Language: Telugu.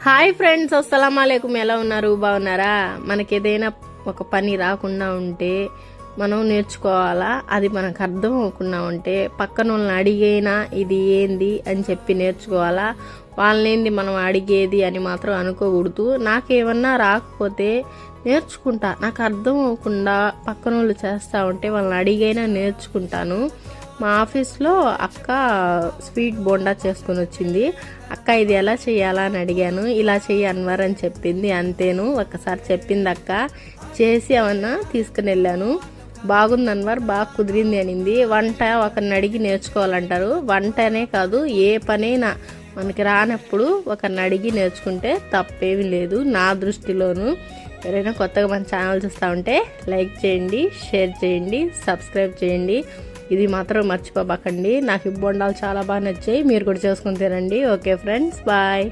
హాయ్ ఫ్రెండ్స్ అస్సలం అలైకుం ఎలా ఉన్నారు? బాగున్నారా? మనకి ఏదైనా ఒక పని రాకుండా ఉంటే మనం నేర్చుకోవాలా? అది మనకు అర్థం అవ్వకుండా ఉంటే పక్కన వాళ్ళని అడిగైనా ఇది ఏంది అని చెప్పి నేర్చుకోవాలా? వాళ్ళనేంది మనం అడిగేది అని మాత్రం అనుకోకూడదు. నాకేమన్నా రాకపోతే నేర్చుకుంటా. నాకు అర్థం అవ్వకుండా పక్కన వాళ్ళు చేస్తూ ఉంటే వాళ్ళని అడిగైనా నేర్చుకుంటాను. మా ఆఫీస్లో అక్క స్వీట్ బోండా చేసుకుని వచ్చింది. అక్క ఇది ఎలా చేయాలా అని అడిగాను. ఇలా చెయ్యి అన్వర్ అని చెప్పింది. అంతేను ఒకసారి చెప్పింది అక్క. చేసి ఏమన్నా తీసుకుని వెళ్ళాను. బాగుంది అన్వర్ బాగా కుదిరింది అనింది. వంట ఒకరిని అడిగి నేర్చుకోవాలంటారు. వంటనే కాదు ఏ పనైనా మనకి రానప్పుడు ఒకరిని అడిగి నేర్చుకుంటే తప్పేమీ లేదు. నా దృష్టిలోను ఎవరైనా కొత్తగా మన ఛానల్ చూస్తూ ఉంటే లైక్ చేయండి షేర్ చేయండి సబ్స్క్రైబ్ చేయండి. ఇది మాత్రం మర్చిపోబాకండి. నాకు ఈ బొండాలు చాలా బాగా నచ్చాయి. మీరు కూడా చేసుకుని తినండి. Okay friends. బాయ్.